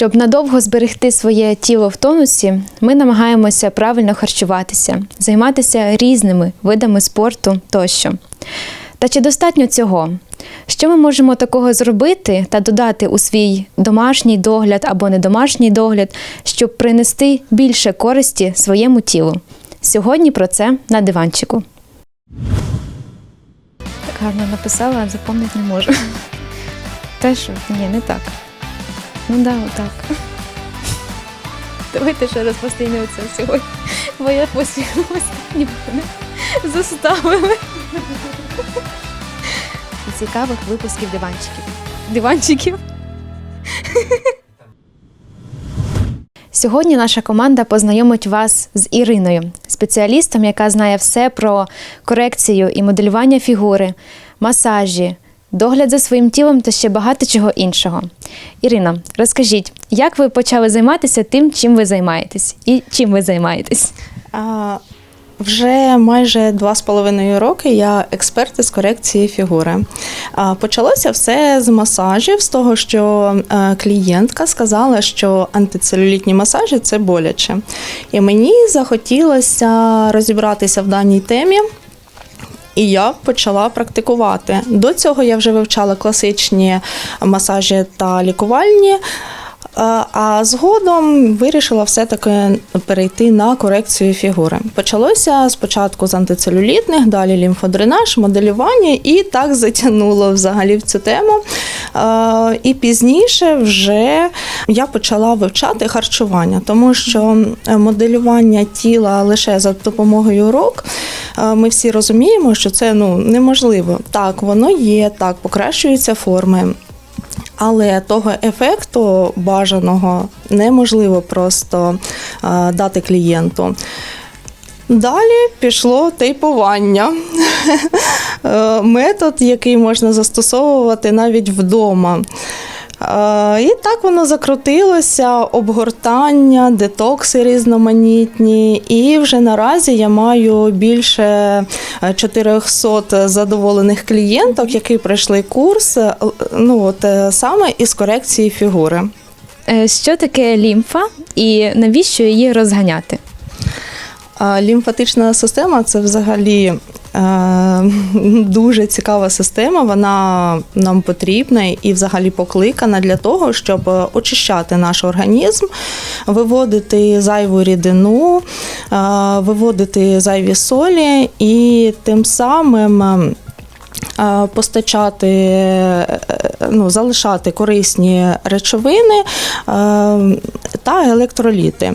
Щоб надовго зберегти своє тіло в тонусі, ми намагаємося правильно харчуватися, займатися різними видами спорту тощо. Та чи достатньо цього? Що ми можемо такого зробити та додати у свій домашній догляд або недомашній догляд, щоб принести більше користі своєму тілу? Сьогодні про це на диванчику. Так гарно написала, а запам'ятати не можу. Те що? Ні, не так. Ну да, отак. Давайте ще раз постійно це сьогодні. Бо я посвілилася ні заставили. Цікавих випусків диванчиків. Диванчиків. Сьогодні наша команда познайомить вас з Іриною, спеціалістом, яка знає все про корекцію і моделювання фігури, масажі, догляд за своїм тілом та ще багато чого іншого. Ірина, розкажіть, як ви почали займатися тим, чим ви займаєтесь, і чим ви займаєтесь? А, Вже майже два з половиною роки я експерт із корекції фігури. А, Почалося все з масажів, з того, що е, клієнтка сказала, що антицелюлітні масажі це боляче. І мені захотілося розібратися в даній темі. І я почала практикувати. До цього я вже вивчала класичні масажі та лікувальні. А згодом вирішила все-таки перейти на корекцію фігури. Почалося спочатку з антицелюлітних, далі лімфодренаж, моделювання, і так затягнуло взагалі в цю тему. І пізніше вже я почала вивчати харчування, тому що моделювання тіла лише за допомогою рук. Ми всі розуміємо, що це ну неможливо. Так, воно є, так, покращуються форми. Але того ефекту бажаного неможливо просто е, дати клієнту. Далі пішло тейпування. Е, Метод, який можна застосовувати навіть вдома. Е, І так воно закрутилося, обгортання, детокси різноманітні. І вже наразі я маю більше е, 400 задоволених клієнток, які пройшли курс е, ну, от, е, саме із корекції фігури. Е, Що таке лімфа і навіщо її розганяти? Лімфатична система це взагалі е, дуже цікава система. Вона нам потрібна і взагалі покликана для того, щоб очищати наш організм, виводити зайву рідину, е, виводити зайві солі і тим самим. Е, Постачати, е, ну, залишати корисні речовини е, та електроліти.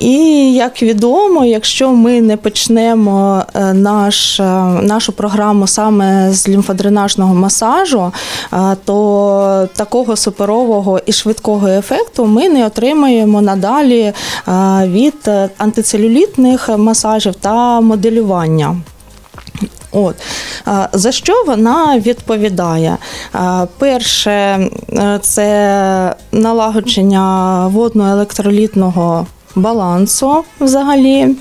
І як відомо, якщо ми не почнемо наш, нашу програму саме з лімфодренажного масажу, то такого суперового і швидкого ефекту ми не отримаємо надалі від антицелюлітних масажів та моделювання. От за що вона відповідає? Перше, е, це налагодження водно-електролітного балансу взагалі.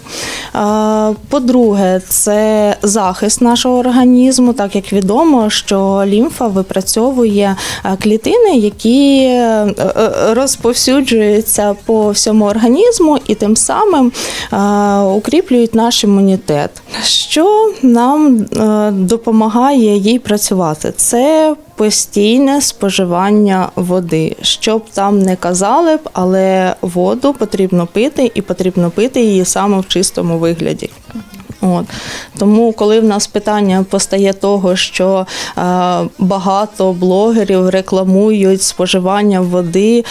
По-друге, це захист нашого організму, так як відомо, що лімфа випрацьовує е, клітини, які е, е, розповсюджуються по всьому організму і тим самим е, укріплюють наш імунітет. Що нам е, допомагає їй працювати? Це постійне споживання води. Щоб там не казали б, але воду потрібно пити і потрібно пити її саме в чистому вигляді. От. Тому, коли в нас питання постає того, що е, багато блогерів рекламують споживання води е,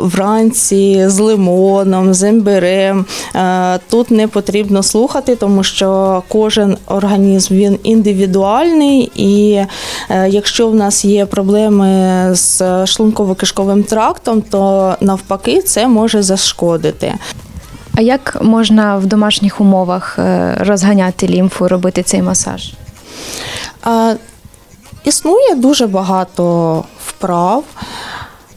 вранці з лимоном, з імбирем, е, тут не потрібно слухати, тому що кожен організм він індивідуальний, і е, якщо в нас є проблеми з шлунково-кишковим трактом, то навпаки це може зашкодити. А як можна в домашніх умовах е, розганяти лімфу, робити цей масаж? Існує дуже багато вправ.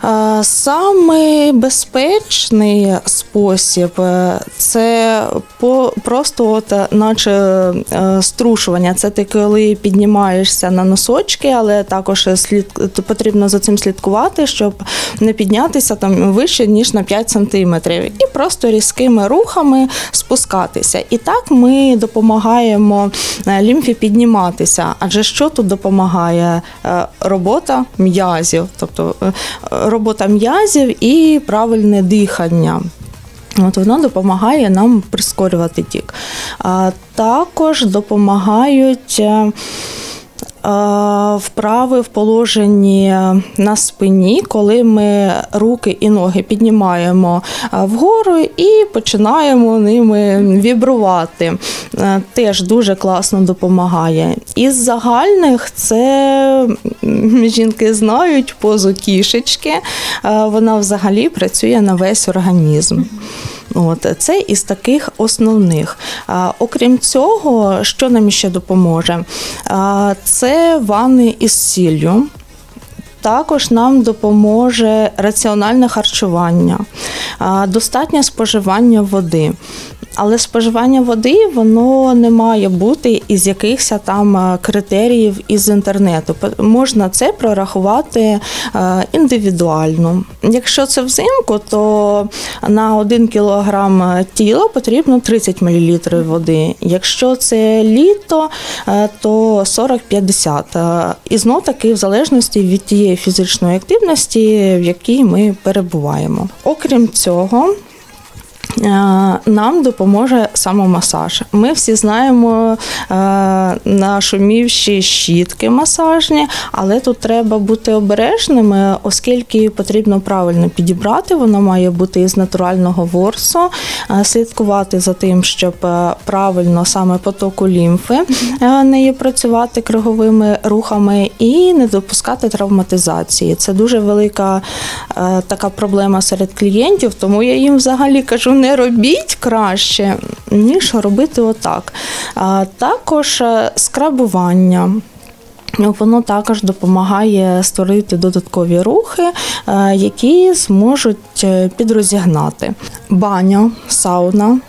Е, Самий безпечний спосіб е, це по просто, от, е, наче струшування. Це ти коли піднімаєшся на носочки, але також слід потрібно за цим слідкувати, щоб не піднятися там вище ніж на 5 сантиметрів, і просто різкими рухами спускатися. І так ми допомагаємо лімфі підніматися. Адже що тут допомагає? Робота м'язів, тобто робота м'язів і правильне дихання. От воно допомагає нам прискорювати тік. А також допомагають. Е, Вправи в положенні на спині, коли ми руки і ноги піднімаємо е, вгору і починаємо ними вібрувати. Е, Теж дуже класно допомагає. Із загальних це жінки знають позу кішечки. Вона взагалі працює на весь організм. От це із таких основних. А, окрім цього, що нам ще допоможе? А, це ванни із сіллю. Також нам допоможе раціональне харчування, достатнє споживання води. Але споживання води воно не має бути із якихось там е, критеріїв із інтернету. Можна це прорахувати е, індивідуально. Якщо це взимку, то на 1 кг тіла потрібно 30 мл води. Якщо це літо, е, то 40-50. Е, І знов таки в залежності від тієї фізичної активності, в якій ми перебуваємо. Окрім цього. Е, Нам допоможе самомасаж. Ми всі знаємо е, нашумівші щітки масажні, але тут треба бути обережними, оскільки потрібно правильно підібрати. Воно має бути із натурального ворсу, е, слідкувати за тим, щоб правильно саме потоку лімфи нею працювати круговими рухами і не допускати травматизації. Це дуже велика така проблема серед клієнтів, тому я їм взагалі кажу, не робіть краще, ніж робити отак. А також е, скрабування. Воно також допомагає створити додаткові рухи, е, які зможуть е, підрозігнати. Баня, сауна.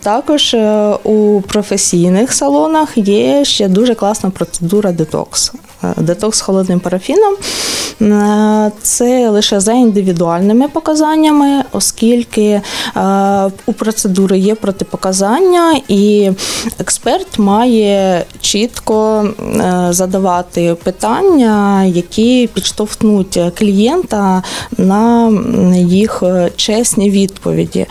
Також у професійних салонах є ще дуже класна процедура детокс. Детокс з холодним парафіном. Е, Це лише за індивідуальними показаннями, оскільки е, у процедури є протипоказання, і експерт має чітко е, задавати питання, які підштовхнуть клієнта на їх чесні відповіді.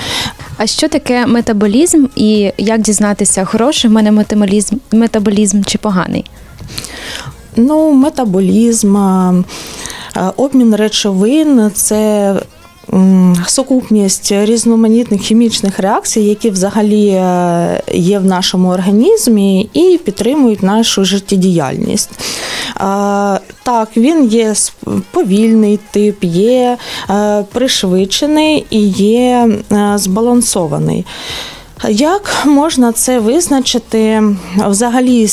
А що таке метаболізм і як дізнатися, хороший в мене метаболізм, метаболізм чи поганий? Ну, метаболізм, обмін речовин це сукупність різноманітних хімічних реакцій, які взагалі е, є в нашому організмі і підтримують нашу життєдіяльність. Так, він є повільний тип, є е, пришвидшений і є е, збалансований. Як можна це визначити? Взагалі,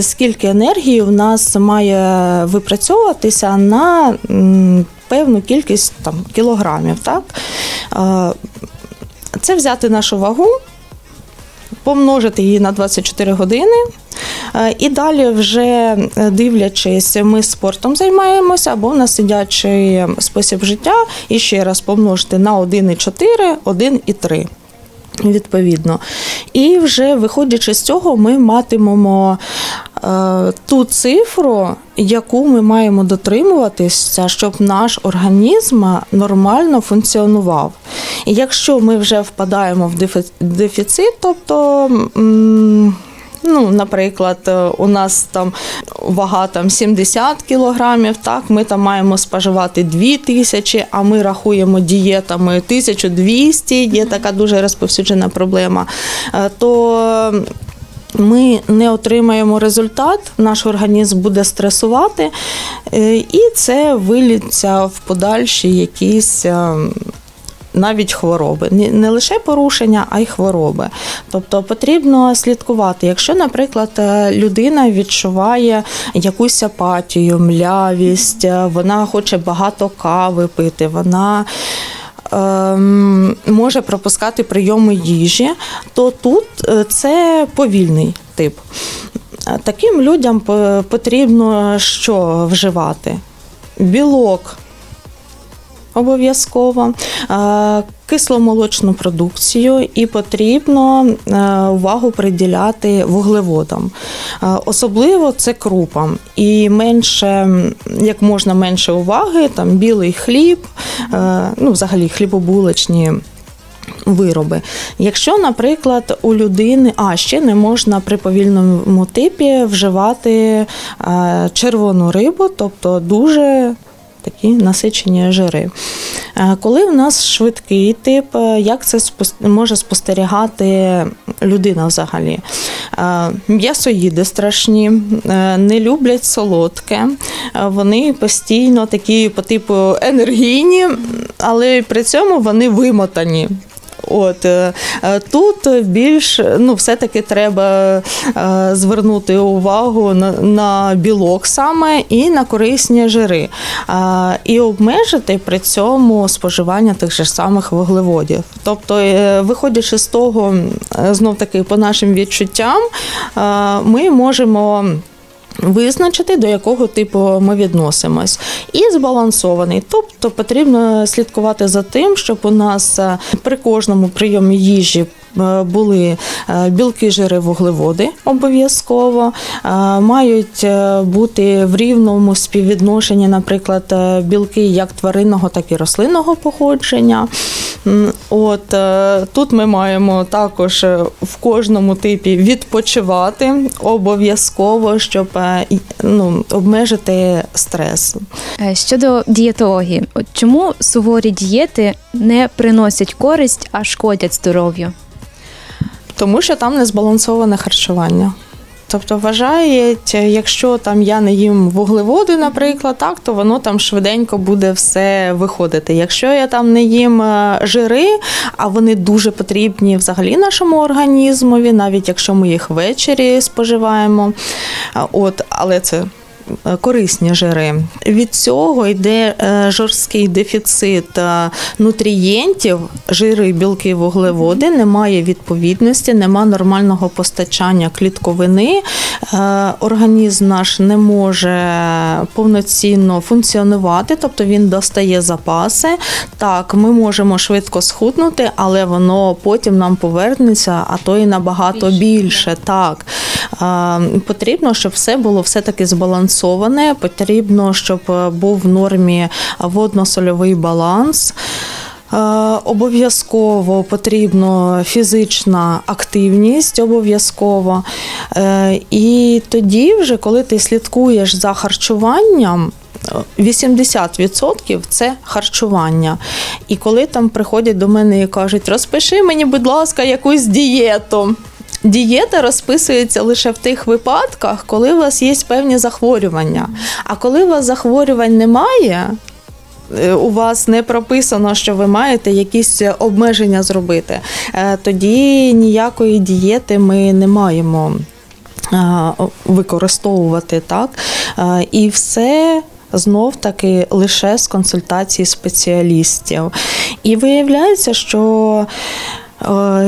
скільки енергії в нас має випрацьовуватися на певну кількість там, кілограмів? Так? Це взяти нашу вагу, помножити її на 24 години. І далі, вже е, дивлячись, ми спортом займаємося або на сидячий спосіб життя, і ще раз помножити на 1,4, 1,3 відповідно. І вже виходячи з цього, ми матимемо е, ту цифру, яку ми маємо дотримуватися, щоб наш організм нормально функціонував. І якщо ми вже впадаємо в дефі- дефіцит, тобто. м, Ну, наприклад, е, у нас там вага там 70 кілограмів, так, ми там маємо споживати 2 тисячі, а ми рахуємо дієтами 1200, є така дуже розповсюджена проблема, е, то ми не отримаємо результат, наш організм буде стресувати, е, і це виліться в подальші якісь. Навіть хвороби. Не лише порушення, а й хвороби. Тобто потрібно слідкувати. Якщо, наприклад, е, людина відчуває якусь апатію, млявість, е, вона хоче багато кави пити, вона ем, може пропускати прийоми їжі, то тут е, це повільний тип. Таким людям потрібно що вживати? Білок обов'язково, е, кисломолочну продукцію і потрібно е, увагу приділяти вуглеводам. Е, Особливо це крупам. І менше, як можна менше уваги, там білий хліб, ну взагалі хлібобулочні вироби. Якщо, наприклад, у людини, а ще не можна при повільному типі вживати червону рибу, тобто дуже такі насичені жири. Е, Коли в нас швидкий тип, е, як це може спостерігати людина взагалі? Е, М'ясоїди страшні, не люблять солодке, вони постійно такі по типу енергійні, але при цьому вони вимотані. От е, е, тут більш ну, все-таки треба е, звернути увагу на, на білок саме і на корисні жири, і обмежити при цьому споживання тих же самих вуглеводів. Тобто, виходячи з того, знов таки по нашим відчуттям, ми можемо. Визначити, до якого типу ми відносимось, і збалансований. Тобто потрібно слідкувати за тим, щоб у нас е, при кожному прийомі їжі були е, білки, жири, вуглеводи обов'язково. Е, Мають е, бути в рівному співвідношенні, наприклад, е, білки як тваринного, так і рослинного походження. От е, тут ми маємо також е, в кожному типі відпочивати обов'язково, щоб е, ну, обмежити стрес. Е, Щодо дієтології, чому суворі дієти не приносять користь, а шкодять здоров'ю? Тому що там незбалансоване харчування. Тобто вважають, якщо там я не їм вуглеводи, наприклад, так, то воно там швиденько буде все виходити. Якщо я там не їм е, жири, а вони дуже потрібні взагалі нашому організмові, навіть якщо ми їх ввечері споживаємо, от, але це е, корисні жири. Від цього йде е, жорсткий дефіцит е, нутрієнтів, жири, білки, вуглеводи, немає відповідності, немає нормального постачання клітковини. Е, Організм наш не може повноцінно функціонувати, тобто він достає запаси. Так, ми можемо швидко схуднути, але воно потім нам повернеться, а то і набагато більше. Так. Е, Потрібно, щоб все було все-таки збалансоване. Потрібно, щоб е, був в нормі водно-сольовий баланс. Е, Обов'язково потрібна фізична активність, обов'язково. Е, І тоді, вже, коли ти слідкуєш за харчуванням, е, 80% це харчування. І коли там приходять до мене і кажуть, розпиши мені, будь ласка, якусь дієту. Дієта розписується лише в тих випадках, коли у вас є певні захворювання. А коли у вас захворювань немає, у вас не прописано, що ви маєте якісь обмеження зробити, е, тоді ніякої дієти ми не маємо е, використовувати так. Е, І все. Знов таки лише з консультації спеціалістів. І виявляється, що е,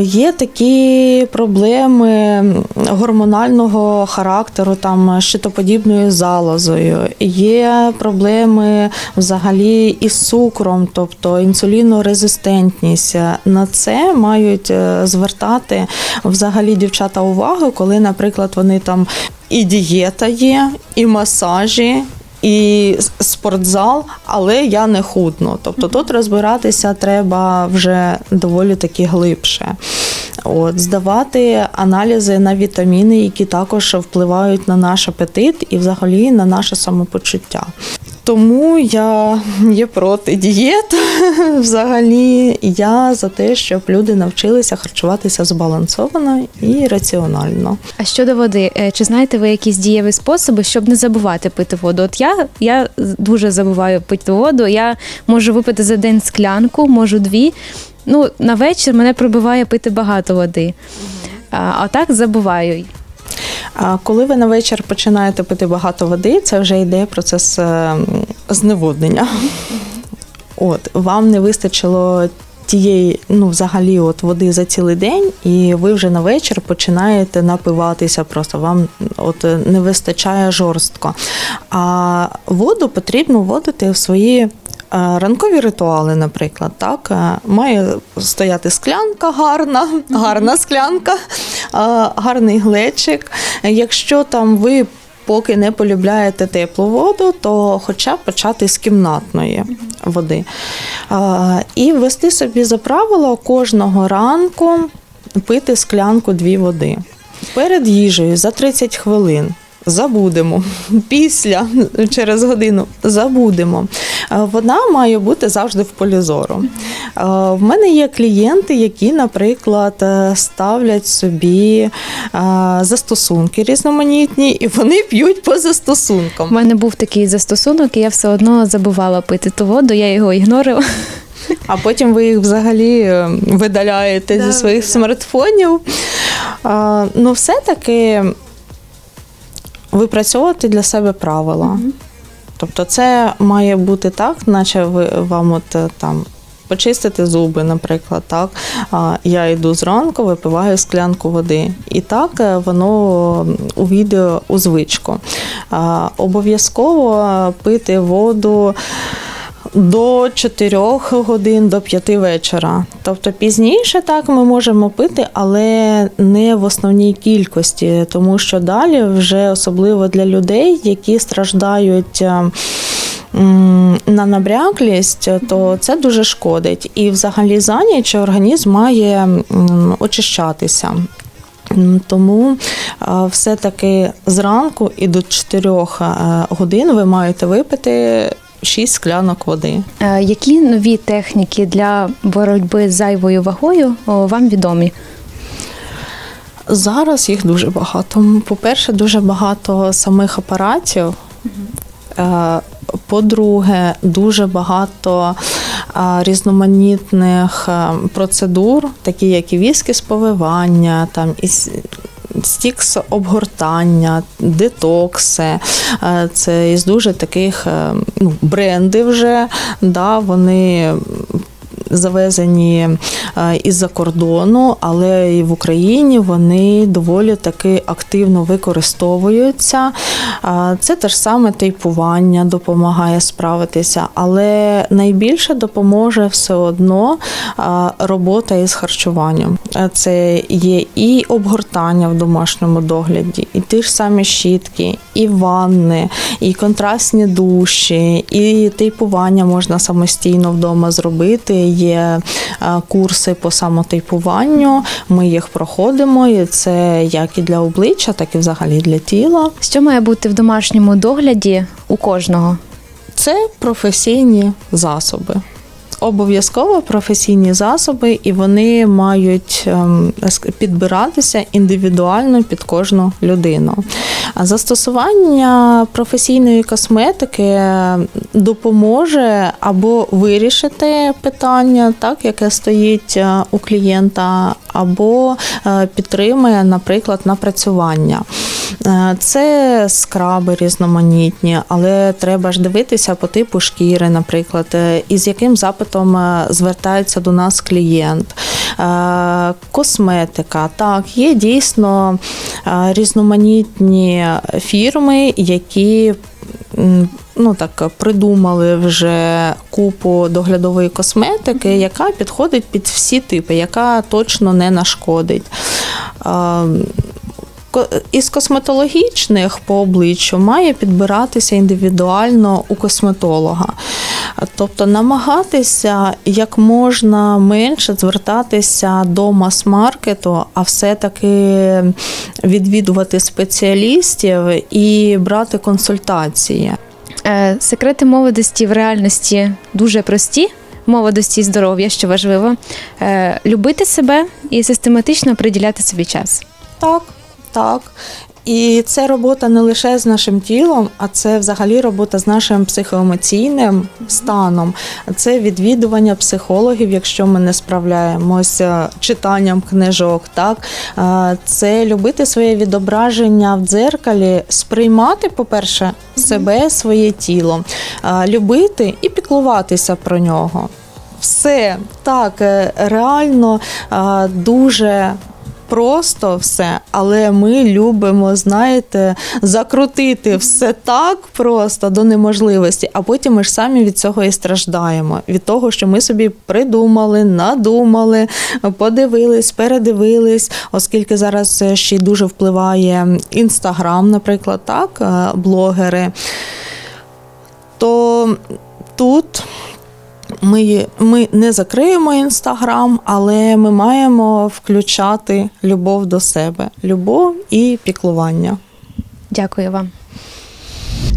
є такі проблеми гормонального характеру, там щитоподібною залозою, є проблеми взагалі із цукром, тобто інсулінорезистентність. На це мають е, звертати взагалі дівчата увагу, коли, наприклад, вони там і дієта є, і масажі. І спортзал, але я не худну. Тобто тут розбиратися треба вже доволі таки глибше. От, здавати аналізи на вітаміни, які також впливають на наш апетит і взагалі на наше самопочуття. Тому я є проти дієт. Взагалі, я за те, щоб люди навчилися харчуватися збалансовано і раціонально. А щодо води, е, чи знаєте ви якісь дієві способи, щоб не забувати пити воду? От я, я дуже забуваю пити воду. Я можу випити за день склянку, можу дві. Ну, на вечір мене пробиває пити багато води. А, а так забуваю. А коли ви на вечір починаєте пити багато води, це вже йде процес е, зневоднення. От, вам не вистачило тієї, ну, взагалі, от води за цілий день, і ви вже на вечір починаєте напиватися просто. Вам от не вистачає жорстко. А воду потрібно вводити в свої. Ранкові ритуали, наприклад, так е, має стояти склянка гарна, гарна склянка, гарний глечик. Якщо там ви поки не полюбляєте теплу воду, то хоча б почати з кімнатної води. І ввести собі за правило кожного ранку пити склянку дві води. Перед їжею за 30 хвилин. Забудемо після через годину забудемо. Е, Вона має бути завжди в полі зору. Е, В мене є клієнти, які, наприклад, е, ставлять собі застосунки різноманітні, і вони п'ють по У мене був такий застосунок, і я все одно забувала пити ту воду, я його ігнорила. А потім ви їх взагалі видаляєте Да, зі своїх смартфонів. А, Ну, все-таки випрацьовувати для себе правила. Тобто, це має бути так, наче ви вам от е, там. Почистити зуби, наприклад, так. Я йду зранку, випиваю склянку води. І так воно воно увійде у звичку. Обов'язково пити воду до 4 годин до 5 вечора. Тобто пізніше так ми можемо пити, але не в основній кількості, тому що далі вже особливо для людей, які страждають. е, На набряклість, то це дуже шкодить. І взагалі за ніч організм має очищатися. Тому е, все-таки зранку і до 4 годин ви маєте випити 6 склянок води. Е, Які нові техніки для боротьби з зайвою вагою вам відомі? Зараз їх дуже багато. По-перше, дуже багато самих апаратів. Е, По-друге, дуже багато е, різноманітних процедур, такі як і віскі сповивання, там і стікс обгортання, детокси. Е, Це із дуже таких е, ну, бренди вже. Да, вони завезені е, із-за кордону, але і в Україні вони доволі таки активно використовуються. Це те ж саме тейпування допомагає справитися, але найбільше допоможе все одно е, робота із харчуванням. Е, Це є і обгортання в домашньому догляді, і ті ж самі щітки, і ванни, і контрастні душі, і тейпування можна самостійно вдома зробити. Є е, курси по самотипуванню. Ми їх проходимо, і це як і для обличчя, так і взагалі для тіла. Що має бути в домашньому догляді у кожного? Це професійні засоби. Обов'язково професійні засоби, і вони мають ем, підбиратися індивідуально під кожну людину. Застосування професійної косметики допоможе або вирішити питання, так яке стоїть е, у клієнта, або е, підтримує, наприклад, напрацювання. Е, Це скраби різноманітні, але треба ж дивитися по типу шкіри, наприклад, і з яким запитом е, звертається до нас клієнт. Е, Косметика, так, є дійсно е, різноманітні фірми, які ну так придумали вже купу доглядової косметики, яка підходить під всі типи, яка точно не нашкодить. Із косметологічних по обличчю має підбиратися індивідуально у косметолога. Тобто намагатися як можна менше звертатися до мас-маркету, а все-таки відвідувати спеціалістів і брати консультації. Е, Секрети молодості в реальності дуже прості. Молодості і здоров'я, що важливо, Е, любити себе і систематично приділяти собі час. Так, так. І це робота не лише з нашим тілом, а це взагалі робота з нашим психоемоційним станом. Це відвідування психологів, якщо ми не справляємося читанням книжок. Так Е, це любити своє відображення в дзеркалі, сприймати, по-перше, себе, своє тіло, е, любити і піклуватися про нього. Все так е, реально е, дуже просто все, але ми любимо, знаєте, закрутити все так просто до неможливості, а потім ми ж самі від цього і страждаємо. Від того, що ми собі придумали, надумали, подивились, передивились, оскільки зараз ще й дуже впливає інстаграм, наприклад, так, е, блогери. То тут ми, ми не закриємо інстаграм, але ми маємо включати любов до себе, любов і піклування. Дякую вам.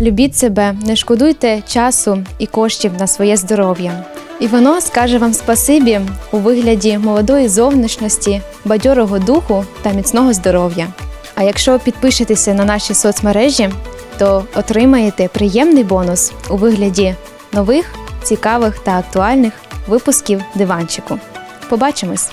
Любіть себе, не шкодуйте часу і коштів на своє здоров'я. І воно скаже вам спасибі у вигляді молодої зовнішності, бадьорого духу та міцного здоров'я. А якщо підпишетеся на наші соцмережі, то отримаєте приємний бонус у вигляді нових, цікавих та актуальних випусків диванчику. Побачимось!